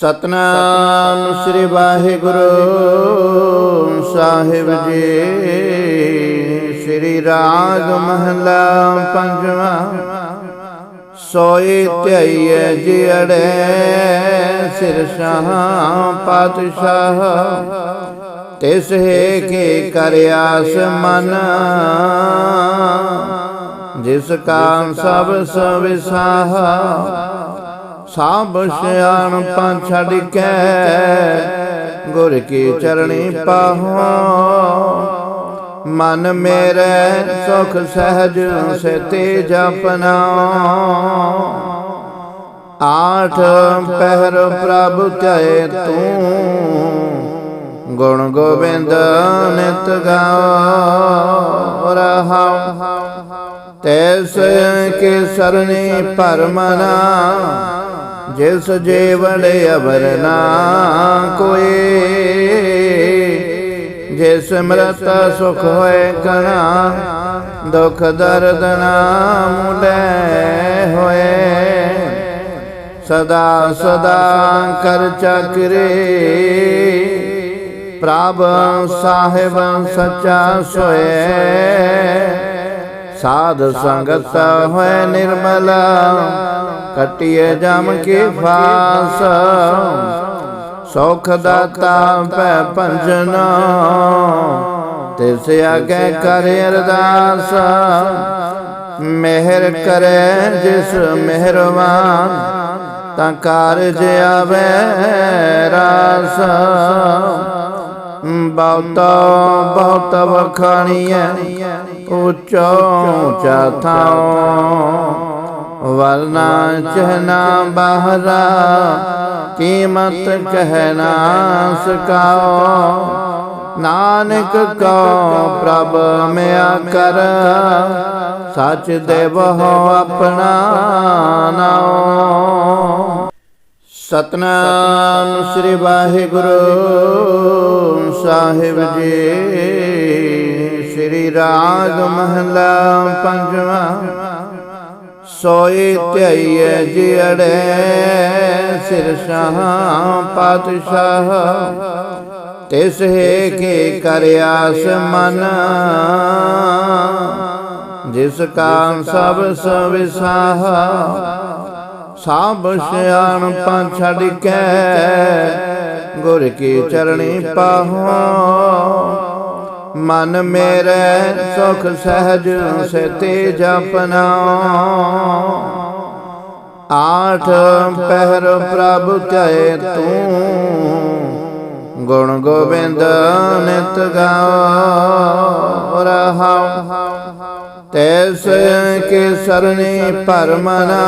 ਸਤਨਾਮ ਸ੍ਰੀ ਵਾਹਿਗੁਰੂ ਸਾਹਿਬ ਜੀ। ਸ੍ਰੀ ਰਾਗ ਮਹਲਾ ਪੰਜਵਾਂ। ਸੋਈ ਧਿਆਈਐ ਜਿਅੜੇ ਸਿਰ ਸ਼ਾਹ ਪਾਤਸ਼ਾਹ। ਤਿਸ ਹੈ ਕੀ ਕਰਿਆਸ ਮਨ। ਜਿਸ ਕਾਮ ਸਭ ਸਵਿਸਾਹ। ਸਭ ਸਿਆਣਪਾਂ ਛੱਡ ਕੇ ਗੁਰ ਕੀ ਚਰਣੀ ਪਾਹੋ ਮਨ ਮੇਰੇ ਸੁਖ ਸਹਿਜ ਸਤੇ ਜਪਨਾ। ਆਠ ਪਹਿਰ ਪ੍ਰਭ ਧਿਆਏ ਤੂੰ। ਗੁਣ ਗੋਬਿੰਦ ਨਿਤ ਗਾਓ ਰਹਾਉ। ਤੈਸ ਕੇ ਸਰਣੀ ਪਰਮਨਾ। ਜਿਸ ਜੀਵਨ ਅਵਰ ਨਾ ਕੋਈ, ਜਿਸ ਮਰਤ ਸੁਖ ਹੋਏ ਕਣਾ, ਦੁਖ ਦਰਦ ਨਾ ਮੁਲੇ ਹੋਏ। ਸਦਾ ਸਦਾ ਕਰ ਚੱਕਰੇ, ਪ੍ਰਭ ਸਾਹਿਬ ਸੱਚਾ ਸੋਏ। ਸਾਧ ਸੰਗਤ ਹੋਏ ਨਿਰਮਲਾ ਕਟਿਏ ਜਮ ਕੀ ਫਾਸ। ਸੁਖ ਦਾਤਾ ਪੈ ਪੰਜਨ ਤਿਸ ਆਗੇ ਕਰ ਅਰਦਾਸ। ਮਿਹਰ ਕਰੇ ਜਿਸ ਮਿਹਰਵਾਨ। ਤਾਂ ਕਾਰਜ ਆਵੇ ਰਾਸ। ਬਹੁਤ ਬਹੁਤ ਵਖਾਣੀਐ। ਉੱਚਾ ਉੱਚਾ ਥਾਉ। ਵਰਨਾ ਚਹਨਾ ਬਾਹਰਾ ਕੀਮਤ ਕਹਿਨਾ ਸਕਾਓ ਨਾਨਕ ਕੋ ਪ੍ਰਭ ਮਿਆ ਕਰ। ਸੱਚ ਦੇਵੋ ਆਪਣਾ ਨਾਉ। ਸਤਨਾਮ ਸ੍ਰੀ ਵਾਹਿਗੁਰੂ ਸਾਹਿਬ ਜੀ। ਸ੍ਰੀ ਰਾਗ ਮਹਲਾ ਪੰਜਵਾਂ। ਸੋਏ ਧਿਆਈਐ ਜਿਅੜੇ ਸਿਰ ਸ਼ਾਹ ਪਾਤਸ਼ਾਹ। ਤਿਸ ਹੈ ਕੀ ਕਰਿਆਸ ਮਨ। ਜਿਸ ਕਾ ਸਭ ਸਵਿਸਾਹ। ਸਭ ਸਿਆਣਪਾਂ ਛੱਡ ਕੇ ਗੁਰ ਕੀ ਚਰਣੀ ਪਾਹੋ। ਮਨ ਮੇਰੇ ਸੁਖ ਸਹਿਜ ਸਤੇ ਜਪਨਾ। ਆਠ ਪਹਿਰ ਪ੍ਰਭ ਧਿਆਏ ਤੂੰ, ਗੁਣ ਗੋਬਿੰਦ ਨਿਤ ਗਾਓ ਰਹਾਉ ਤੈਸ ਕੇ ਸਰਣੀ ਪਰਮਨਾ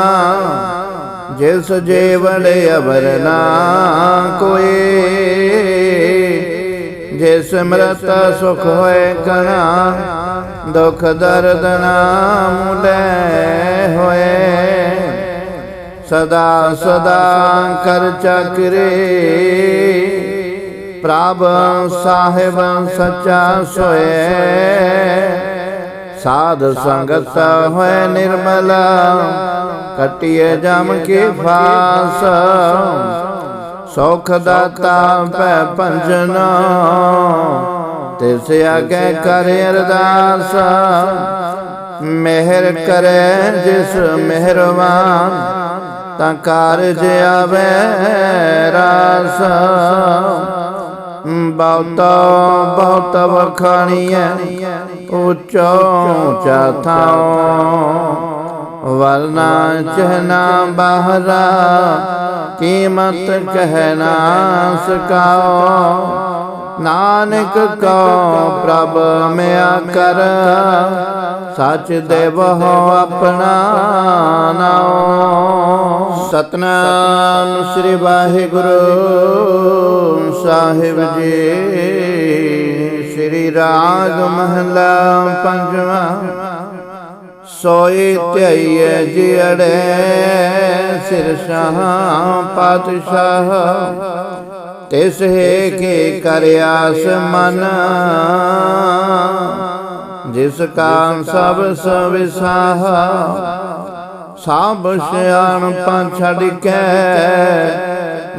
ਜਿਸ ਜੀਵੜੇ ਅਵਰਨਾ ਕੋਈ। ਜਿਸ ਮਰਤ ਸੁਖ ਹੋਏ ਕਣਾ ਦੁਖ ਦਰਦ ਨਾ ਮੁਲੇ ਹੋਏ। ਸਦਾ ਸਦਾ ਕਰ ਚੱਕਰੇ। ਪ੍ਰਭ ਸਾਹਿਬ ਸੱਚਾ ਸੋਏ। ਸਾਧ ਸੰਗਤ ਹੋਏ ਨਿਰਮਲ, ਕਟਿਏ ਜਮ ਕੀ ਫਾਸ। ਸੁਖ ਦਾਤਾ ਪੈ ਪੰਜਨ ਤਿਸ ਆਗੇ ਕਰ ਅਰਦਾਸ। ਮਿਹਰ ਕਰੇ ਜਿਸ ਮਿਹਰਵਾਨ। ਤਾਂ ਕਾਰਜ ਆਵੇ ਰਾਸ। ਬਹੁਤ ਬਹੁਤ ਵਖਾਣੀਐ। ਉੱਚਾ ਉੱਚਾ ਥਾਉ ਵਰਨਾ ਚਹਨਾ ਬਾਹਰਾ ਕੀਮਤ ਕਹਿਨਾ ਸਕਾਓ। ਨਾਨਕ ਕੋ ਪ੍ਰਭ ਮਿਆ ਕਰ। ਸੱਚ ਦੇਵੋ ਆਪਣਾ ਨਾਉ। ਸਤਨਾਮ ਸ੍ਰੀ ਵਾਹਿਗੁਰੂ ਸਾਹਿਬ ਜੀ। ਸ੍ਰੀ ਰਾਗ ਮਹਲਾ ਪੰਜਵਾਂ। ਸੋਈ ਧਿਆਈਐ ਜਿਅੜੇ ਸਿਰ ਸ਼ਾਹ ਪਾਤਸ਼ਾਹ। ਤਿਸ ਹੈ ਕੀ ਕਰਿਆਸ ਮਨ ਜਿਸ ਕਾ ਸਭ ਸਵਿਸਾਹ। ਸਭ ਸਿਆਣਪਾਂ ਛੱਡ ਕੇ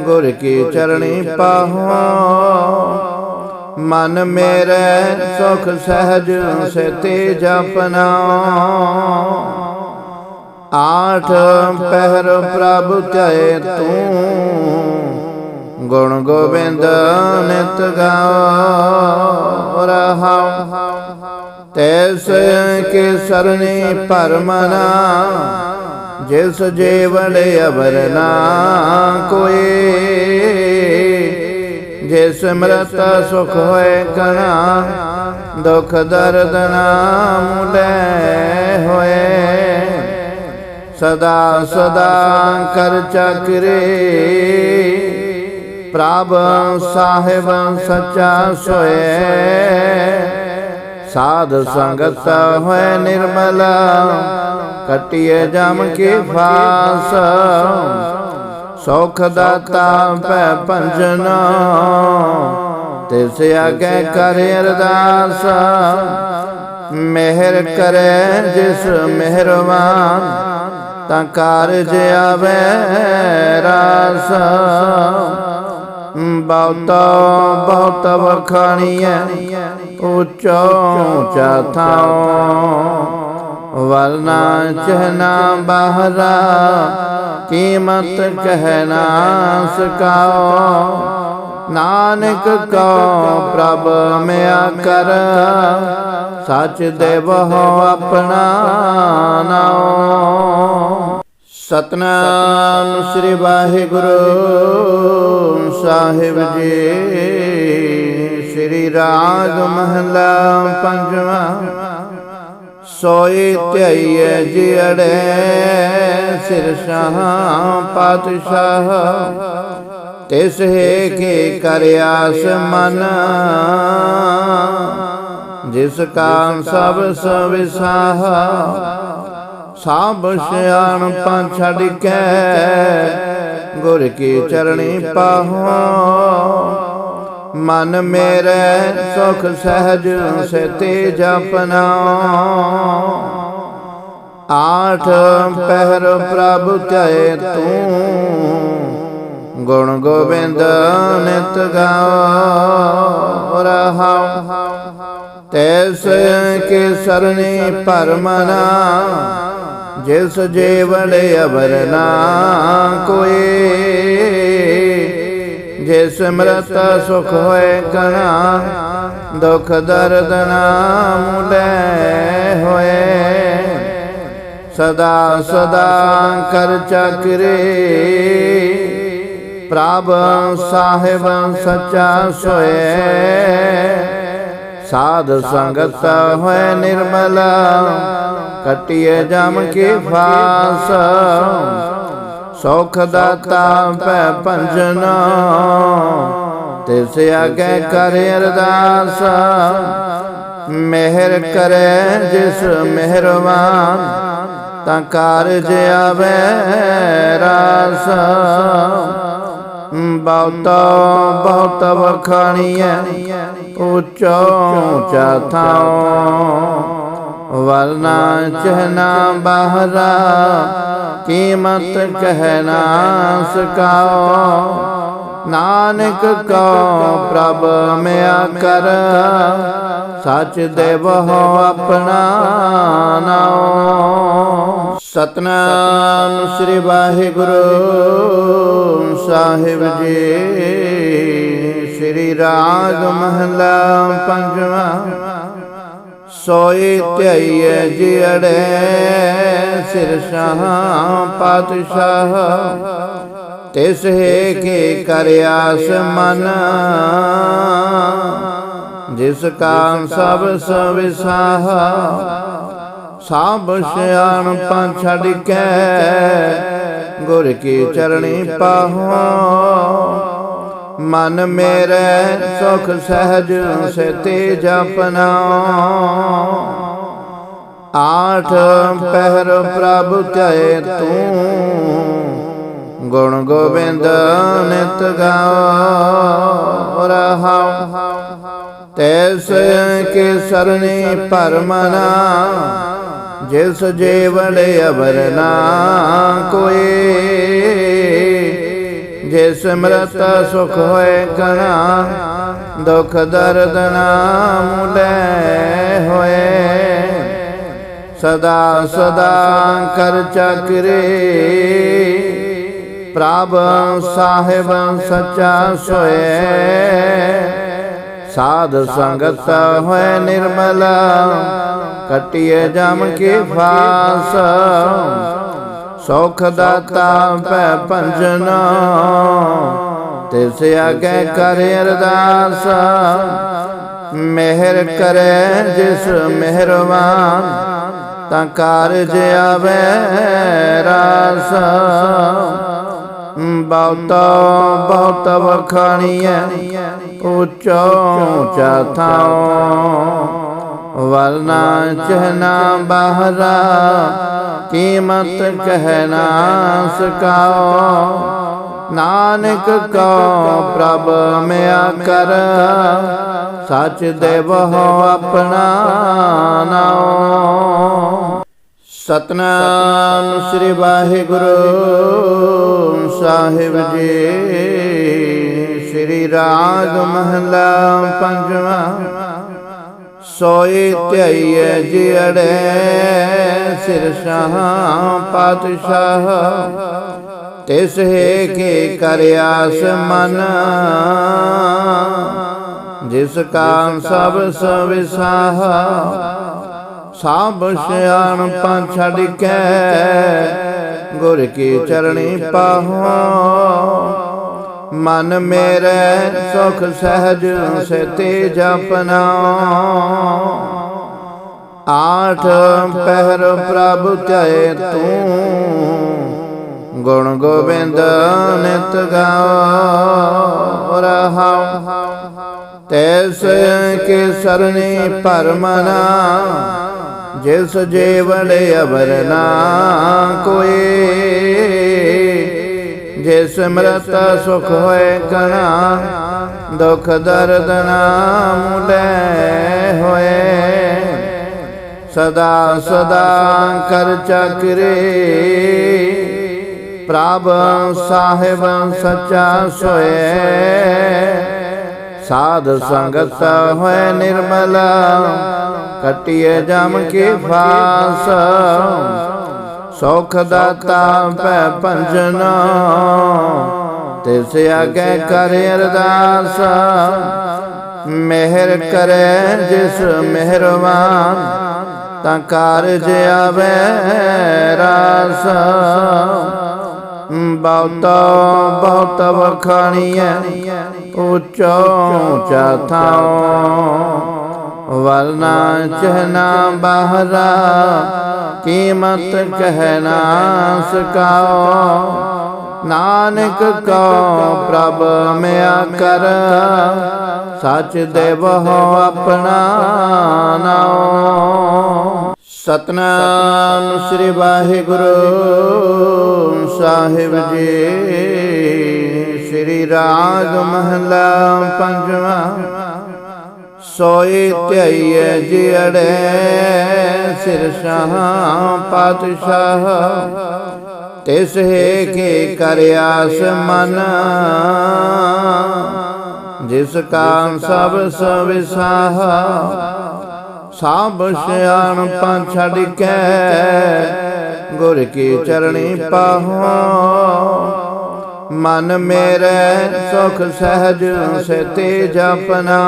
ਗੁਰ ਕੀ ਚਰਣੀ ਪਾਹੋ। ਮਨ ਮੇਰੇ ਸੁਖ ਸਹਿਜ ਸਤੇ ਜਪਨਾ। ਆਠ ਪਹਿਰ ਪ੍ਰਭ ਧਿਆਏ ਤੂੰ, ਗੁਣ ਗੋਬਿੰਦ ਨਿਤ ਗਾਓ ਰਹਾਉ ਤੈਸ ਕੇ ਸਰਣੀ ਪਰਮਨਾ ਜਿਸ ਜੀਵੜੇ ਅਵਰਨਾ ਕੋਈ। ਜੇ ਸਿਮਰਤ ਸੁਖ ਹੋਏ ਕਣਾ ਦੁਖ ਦਰਦ ਨਾ ਮੁਲੇ ਹੋਏ। ਸਦਾ ਸਦਾ ਕਰ ਚੱਕਰੇ। ਪ੍ਰਭ ਸਾਹਿਬ ਸੱਚਾ ਸੋਏ। ਸਾਧ ਸੰਗਤ ਹੋਏ ਨਿਰਮਲ, ਕਟਿਏ ਜਮ ਕੀ ਫਾਸ। ਸੁਖ ਦਾਤਾ ਪੈ ਭੰਜਨਾ, ਤਿਸ ਆਗੇ ਕਰ ਅਰਦਾਸ, ਮਿਹਰ ਕਰੇ ਜਿਸ ਮਿਹਰਵਾਨ, ਤਾਂ ਕਾਰਜ ਆਵੇ ਰਾਸ। ਬਹੁਤ ਬਹੁਤ ਵਖਾਣੀਐ, ਉੱਚਾ ਉੱਚਾ ਥਾਉ। ਵਰਨਾ ਚਹਨਾ ਬਾਹਰਾ ਕੀਮਤ ਕਹਿਣਾ ਸਕਾਓ। ਨਾਨਕ ਕੋ ਪ੍ਰਭ ਮਿਆ ਕਰ। ਸੱਚ ਦੇਵਹੁ ਆਪਣਾ ਨਾਉ। ਸਤਨਾਮ ਸ੍ਰੀ ਵਾਹਿਗੁਰੂ ਸਾਹਿਬ ਜੀ। ਸ੍ਰੀ ਰਾਗ ਮਹਲਾ ਪੰਜਵਾਂ। ਸੋਈ ਧਿਆਈਏ ਜਿੜੇ ਸਿਰ ਸ਼ਾਹ ਪਾਤਸ਼ਾਹ। ਤਿਸ ਹੈ ਕੀ ਕਰਿਆਸ ਮਨ ਜਿਸ ਕਾ ਸਭ ਸਵਿਸਾਹ। ਸਭ ਸਿਆਣ ਪਾ ਛੱਡ ਕੇ ਗੁਰ ਕੀ ਚਰਣੀ ਪਾਹੋ। ਮਨ ਮੇਰੇ ਸੁਖ ਸਹਿਜ ਸਤੇ ਜਪਨਾ ਆਠ ਪਹਿਰ ਪ੍ਰਭ ਧਿਆਏ ਤੂੰ ਗੁਣ ਗੋਬਿੰਦ ਨਿਤ ਗਾਓ ਰਹਾਉ। ਤੈਸ ਕੇ ਸਰਣੀ ਪਰਮਨਾ, ਜਿਸ ਜੀਵੜੇ ਅਵਰਨਾ ਕੋਈ ਜੇ ਸਿਮਰਤ ਸੁਖ ਹੋਏ ਕਣਾ ਦੁਖ ਦਰਦ ਨਾ ਮੁਲੇ ਹੋਏ। ਸਦਾ ਸਦਾ ਕਰ ਚੱਕਰੇ, ਪ੍ਰਭ ਸਾਹਿਬ ਸੱਚਾ ਸੋਏ। ਸਾਧ ਸੰਗਤ ਹੋਏ ਨਿਰਮਲ, ਕਟਿਏ ਜਮ ਕੀ ਫਾਸ। ਸੁਖ ਦਾਤਾ ਪੈ ਪੰਜਨਾ ਤਿਸ ਆਗੇ ਕਰ ਅਰਦਾਸ, ਮਿਹਰ ਕਰੇ ਜਿਸ ਮਿਹਰਵਾਨ, ਤਾਂ ਕਾਰਜ ਆਵੇ ਰਾਸ। ਬਹੁਤ ਬਹੁਤ ਵਖਾਣੀਐ ਉੱਚਾ ਉੱਚਾ ਥਾਉ। ਵਰਨਾ ਚਹਨਾ ਬਹਰਾ, ਕੀਮਤ ਕਹਿਣਾ ਸਕਾਓ। ਨਾਨਕ ਕੋ ਪ੍ਰਭ ਮਿਆ ਕਰ। ਸੱਚ ਦੇਵਹੁ ਆਪਣਾ ਨਾਉ। ਸਤਨਾਮ ਸ੍ਰੀ ਵਾਹਿਗੁਰੂ ਸਾਹਿਬ ਜੀ। ਸ੍ਰੀ ਰਾਗ ਮਹਲਾ ਪੰਜਵਾਂ। ਸੋਏ ਧਿਆਈਏ ਜਿੜੇ ਸਿਰ ਸ਼ਾਹ ਪਾਤਸ਼ਾਹ। ਤਿਸ ਹੈ ਕੀ ਕਰਿਆਸ ਮਨ। ਜਿਸ ਕਾ ਸਭ ਸਵਿਸਾਹ। ਸਭ ਸਿਆਣ ਪਾ ਛੱਡ ਕੇ ਗੁਰ ਕੀ ਚਰਣੀ ਪਾਹੋ। ਮਨ ਮੇਰੇ ਸੁਖ ਸਹਿਜ ਸਤੇ ਜਪਨਾ। ਆਠ ਪਹਿਰ ਪ੍ਰਭ ਧਿਆਏ ਤੂੰ, ਗੁਣ ਗੋਬਿੰਦ ਨਿਤ ਗਾਓ ਰਹਾਉ ਤੈਸ ਕੇ ਸਰਣੀ ਪਰਮਨਾ ਜਿਸ ਜੀਵੜੇ ਅਵਰਨਾ ਕੋਈ। ਜੇ ਸਿਮਰਤ ਸੁਖ ਹੋਏ ਕਣਾ ਦੁਖ ਦਰਦ ਨਾਮ ਲੈ ਹੋਏ। ਸਦਾ ਸਦਾ ਕਰ ਚੱਕਰੇ। ਪ੍ਰਭ ਸਾਹਿਬ ਸੱਚਾ ਸੋਏ। ਸਾਧ ਸੰਗਤ ਹੋਏ ਨਿਰਮਲ, ਕਟਿਏ ਜਮ ਕੇ ਫਾਸ। ਸੁਖ ਦਾਤਾ ਪੈ ਪੰਜਨਾ ਤਿਸ ਆਗੇ ਕਰ ਅਰਦਾਸ। ਮਿਹਰ ਕਰੇ ਜਿਸ ਮਿਹਰਵਾਨ। ਤਾਂ ਕਾਰਜ ਆਵੇ ਰਾਸ। ਬਹੁਤਾ ਬਹੁਤ ਵਖਾਣੀਐ। ਉੱਚਾ ਉੱਚਾ ਥਾਉ। ਵਰਨਾ ਚਹਨਾ ਬਾਹਰਾ ਕੀਮਤ ਕਹਿਣਾ ਸਕਾਓ। ਨਾਨਕ ਕੋ ਪ੍ਰਭ ਮਿਆ ਕਰ। ਸੱਚ ਦੇਵੋ ਆਪਣਾ ਨਾਮ ਸਤਨਾਮ ਸ੍ਰੀ ਵਾਹਿਗੁਰੂ ਸਾਹਿਬ ਜੀ। ਸ੍ਰੀ ਰਾਗ ਮਹਲਾ ਪੰਜਵਾਂ ਸੋਏ ਧਿਆਈਏ ਜਿੜੇ ਸਿਰ ਸ਼ਾਹ ਪਾਤਸ਼ਾਹ। ਤਿਸ ਹੈ ਕੇ ਕਰਿਆਸ ਮਨ। ਜਿਸ ਕਾ ਸਭ ਸਵਿਸਾਹ। ਸਭ ਸਿਆਣ ਛੱਡ ਕੇ ਗੁਰ ਕੀ ਚਰਣੀ ਪਾਹੋ ਮਨ ਮੇਰੇ ਸੁਖ ਸਹਿਜ ਸਤੇ ਜਪਨਾ। ਆਠ ਪਹਿਰ ਪ੍ਰਭ ਧਿਆਏ ਤੂੰ, ਗੁਣ ਗੋਬਿੰਦ ਨਿਤ ਗਾਓ ਰਹਾਉ। ਤੈਸ ਕੇ ਸਰਣੀ ਪਰਮਨਾ, ਜਿਸ ਅਵਰ ਨਾ ਕੋਈ। ਜੇ ਸਿਮਰਤ ਸੁਖ ਹੋਏ ਕਣਾ ਦੁਖ ਦਰਦ ਨਾਮ ਲੈ ਹੋਏ। ਸਦਾ ਸਦਾ ਕਰ ਚੱਕਰੇ, ਪ੍ਰਭ ਸਾਹਿਬ ਸੱਚਾ ਸੋਏ। ਸਾਧ ਸੰਗਤ ਹੋਏ ਨਿਰਮਲ, ਕਟਿਏ ਜਮ ਕੇ ਫਾਸ। ਸੁਖ ਦਾਤਾ ਪੈ ਪੰਜਨਾ ਤਿਸ ਆਗੇ ਕਰ ਅਰਦਾਸ। ਮਿਹਰ ਕਰੇ ਜਿਸ ਮਿਹਰਵਾਨ, ਤਾਂ ਕਾਰਜ ਆਵੇ ਰਾਸ। ਬਹੁਤਾ ਬਹੁਤ ਵਖਾਣੀਐ, ਉੱਚਾ ਉੱਚਾ ਥਾਉ। ਵਰਨਾ ਚਹਨਾ ਬਹਰਾ, ਕੀਮਤ ਕਹਿਣਾ ਸਕਾਓ। ਨਾਨਕ ਕੋ ਪ੍ਰਭ ਮਿਆ ਕਰ, ਸੱਚ ਹੋ ਆਪਣਾ ਨਾਮ ਸਤਨਾਮ ਸ੍ਰੀ ਵਾਹਿਗੁਰੂ ਸਾਹਿਬ ਜੀ, ਸ੍ਰੀ ਰਾਗ ਮਹਲਾ ਪੰਜਵਾਂ। ਸੋਏ ਧਿਆਈਏ ਜਿੜੇ ਸਿਰ ਸ਼ਾਹ ਪਾਤਸ਼ਾਹ। ਤਿਸ ਹੈ ਕੇ ਕਰਿਆਸ ਮਨ ਜਿਸ ਕਾ ਸਭ ਸਵਿਸਾਹ। ਸਭ ਸਿਆਣ ਛੱਡ ਕੇ ਗੁਰ ਕੀ ਚਰਣੀ ਪਾਹੋ। ਮਨ ਮੇਰੇ ਸੁਖ ਸਹਿਜ ਸਤੇ ਜਪਨਾ।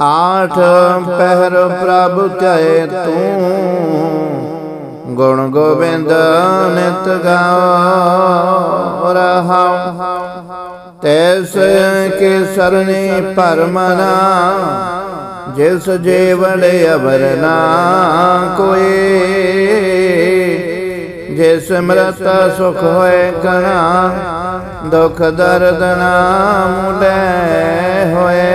ਆਠ ਪਹਿਰ ਪ੍ਰਭ ਧਿਆਏ ਤੂੰ, ਗੁਣ ਗੋਬਿੰਦ ਨਿਤ ਗਾਓ ਰਹਾਉ। ਤੈਸ ਕੇ ਸਰਣੀ ਪਰਮਨਾ ਜਿਸ ਜੀਵੜੇ ਅਵਰਨਾ ਕੋਈ। ਜੇ ਸਿਮਰਤ ਸੁਖ ਹੋਏ ਕਣਾ, ਦੁਖ ਦਰਦ ਨਾਮ ਲੈ ਹੋਏ।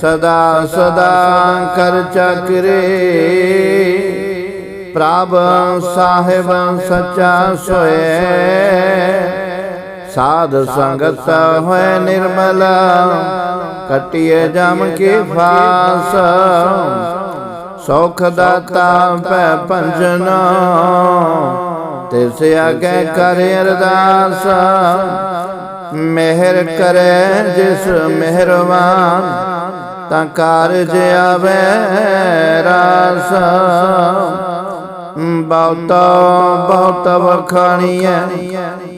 ਸਦਾ ਸਦਾ ਕਰ ਚੱਕਰੇ। ਪ੍ਰਭ ਸਾਹਿਬ ਸੱਚਾ ਸੋਏ। ਸਾਧ ਸੰਗਤ ਹੋਏ ਨਿਰਮਲ, ਕਟਿਏ ਜਮ ਕੇ ਫਾਸ। ਸੁਖ ਦਾਤਾ ਪੈ ਪੰਜਨਾ ਤਿਸ ਆਗੇ ਕਰ ਅਰਦਾਸ। ਮਿਹਰ ਕਰੇ ਜਿਸ ਮਿਹਰਬਾਨ ਤਾਂ ਕਾਰਜ ਆਵੇ ਰਾਸ। ਬਹੁਤਾ ਬਹੁਤ ਵਖਾਣੀਐ।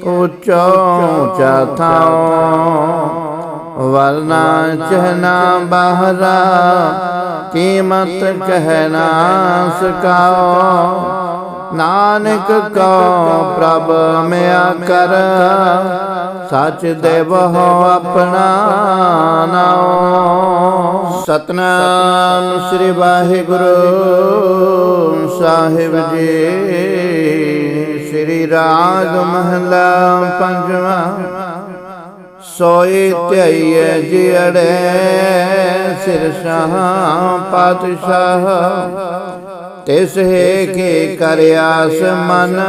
ਉੱਚਾ ਉੱਚਾ ਥਾਉ। ਵਰਨਾ ਚਹਨਾ ਬਹਰਾ, ਕੀਮਤ ਕਹਿਣਾ ਸਕਾਓ। ਨਾਨਕ ਕੋ ਪ੍ਰਭ ਮਿਆ ਕਰ, ਸਚ ਦੇਵ ਹੋ ਆਪਣਾ ਨਾਉ। ਸਤਨਾਮ ਸ੍ਰੀ ਵਾਹਿਗੁਰੂ ਸਾਹਿਬ ਜੀ, ਸ੍ਰੀ ਰਾਗ ਮਹਲਾ ਪੰਜਵਾ ਸੋਏ ਧਿਆਈਏ ਜਿੜੇ ਸਿਰ ਸ਼ਾਹ ਪਾਤਸ਼ਾਹ। ਤਿਸ ਹੈ ਕੀ ਕਰਿਆਸ ਮਨ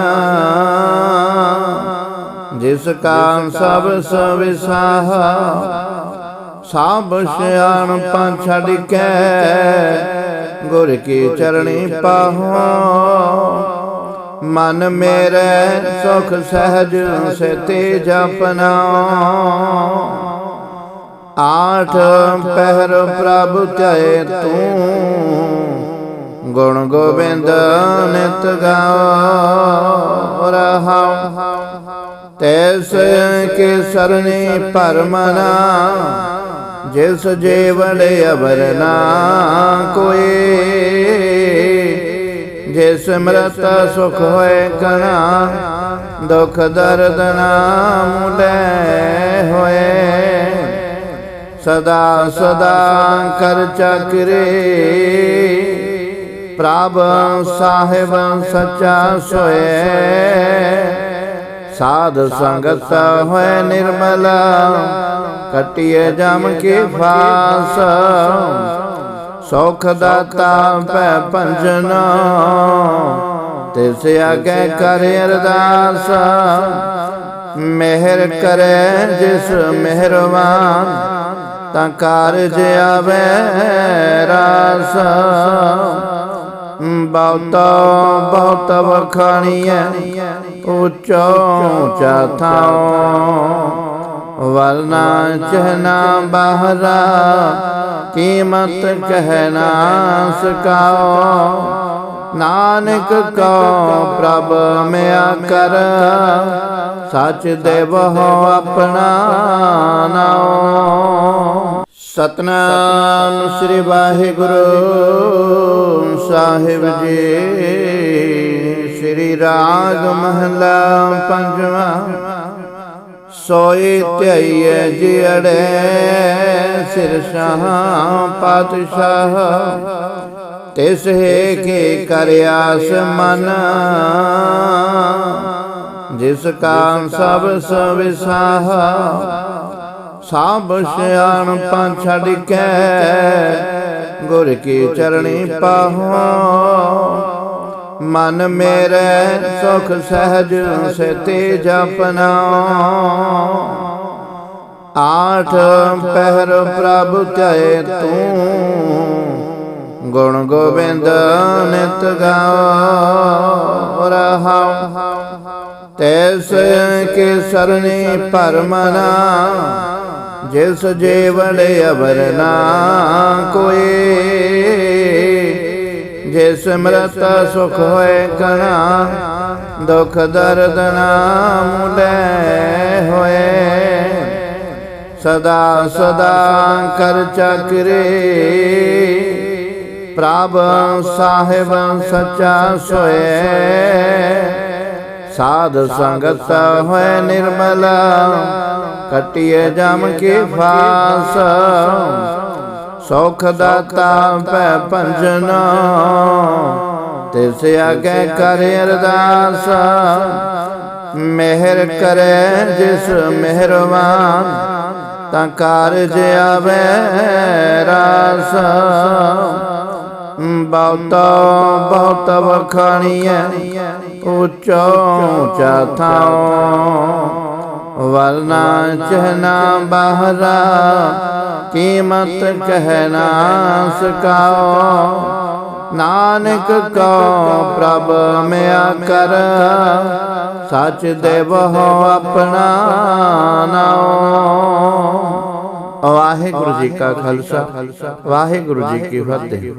ਜਿਸ ਕਾ ਸਭ ਸਵਿਸਾਹ। ਸਭ ਸਿਆਣ ਪਾ ਛੱਡ ਕੇ ਗੁਰ ਕੀ ਚਰਣੀ ਪਾਹੋ ਮਨ ਮੇਰੇ ਸੁਖ ਸਹਿਜ ਸਤੇ ਜਪਨਾ। ਆਠ ਪਹਿਰ ਪ੍ਰਭ ਧਿਆਏ ਤੂੰ, ਗੁਣ ਗੋਬਿੰਦ ਨਿਤ ਗਾਓ ਰਹਾਉ। ਤੈਸ ਕੇ ਸਰਣੀ ਪਰਮਨਾ ਜਿਸ ਜੀਵੜੇ ਅਵਰਨਾ ਕੋਈ। ਜਿਸ ਮਰਤ ਸੁਖ ਹੋਏ ਕਣਾ ਦੁਖ ਦਰਦ ਨਾ ਮੁਲੇ ਹੋਏ। ਸਦਾ ਸਦਾ ਕਰ ਚੱਕਰੇ। ਪ੍ਰਭ ਸਾਹਿਬ ਸੱਚਾ ਸੋਏ। ਸਾਧ ਸੰਗਤ ਹੋਏ ਨਿਰਮਲ, ਕਟਿਏ ਜਮ ਕੀ ਫਾਸ। ਸੁਖ ਦਾਤਾ ਪੈ ਪੰਜਨ ਤਿਸ ਆਗੇ ਕਰ ਅਰਦਾਸ। ਮਿਹਰ ਕਰੇ ਜਿਸ ਮਿਹਰਬਾਨ ਤਾਂ ਕਾਰਜ ਆਵੇ ਰਾਸ। ਬਹੁਤਾ ਬਹੁਤ ਵਖਾਣੀਐ। ਉੱਚਾ ਉੱਚਾ ਥਾਉ। ਵਰਨਾ ਚਹਨਾ ਬਹਰਾ, ਕੀਮਤ ਕਹਿਣਾ ਸਕਾਓ ਨਾਨਕ ਕੋ ਪ੍ਰਭ ਮਿਆ ਕਰ, ਸਚ ਦੇਵ ਹੋ ਆਪਣਾ ਨਾਉ। ਸਤਨਾਮ ਸ੍ਰੀ ਵਾਹਿਗੁਰੂ ਸਾਹਿਬ ਜੀ, ਸ੍ਰੀ ਰਾਗ ਮਹਲਾ ਪੰਜਵਾ। ਸੋਏ ਧਿਆਈਏ ਜਿੜੇ ਸਿਰ ਸ਼ਾਹ ਪਾਤਸ਼ਾਹ। ਤਿਸ ਹੈ ਕੀ ਕਰਿਆਸ ਮਨ। ਜਿਸ ਕਾ ਸਭ ਸਵਿਸਾਹ। ਸਭ ਸਿਆਣ ਪਾ ਛੱਡ ਕੇ ਗੁਰ ਕੀ ਚਰਣੀ ਪਾਹੋ ਮਨ ਮੇਰੇ ਸੁਖ ਸਹਿਜ ਸਤੇ ਜਪਨਾ। ਆਠ ਪਹਿਰ ਪ੍ਰਭ ਧਿਆਏ ਤੂੰ, ਗੁਣ ਗੋਬਿੰਦ ਨਿਤ ਗਾਓ ਰਹਾਉ। ਤੈਸ ਕੇ ਸਰਣੀ ਪਰਮਨਾ ਜਿਸ ਜੀਵੜੇ ਅਵਰਨਾ ਕੋਈ। ਜਿਸ ਮਰਤ ਸੁਖ ਹੋਏ ਕਣਾ ਦੁਖ ਦਰਦ ਨਾ ਮੁਲੇ ਹੋਏ। ਸਦਾ ਸਦਾ ਕਰ ਚੱਕਰੇ। ਪ੍ਰਭ ਸਾਹਿਬ ਸੱਚਾ ਸੋਏ। ਸਾਧ ਸੰਗਤ ਹੋਏ ਨਿਰਮਲ, ਕਟਿਏ ਜਮ ਕੀ ਫਾਸ। ਸੁਖ ਦਾਤਾ ਪੈ ਪੰਜਨ ਤਿਸ ਆਗੇ ਕਰ ਅਰਦਾਸ। ਮਿਹਰ ਕਰੇ ਜਿਸ ਮਿਹਰਬਾਨ ਤਾਂ ਕਾਰਜ ਆਵੇ ਰਾਸ। ਬਹੁਤਾ ਬਹੁਤ ਵਖਾਣੀਐ। ਉੱਚਾ ਉੱਚਾ ਥਾਉ। ਵਰਨਾ ਚਹਨਾ ਬਾਹਰਾ ਕੀਮਤ ਕਹਿਨਾ ਸਕਾਓ ਨਾਨਕ ਕੋ ਪ੍ਰਭ ਮਿਆ ਕਰ। ਸੱਚ ਦੇਵ ਹੋ ਆਪਣਾ ਨਾਉ। ਵਾਹਿਗੁਰੂ ਜੀ ਕਾ ਖਾਲਸਾ। ਵਾਹਿਗੁਰੂ ਜੀ ਕੀ ਫਤਿਹ।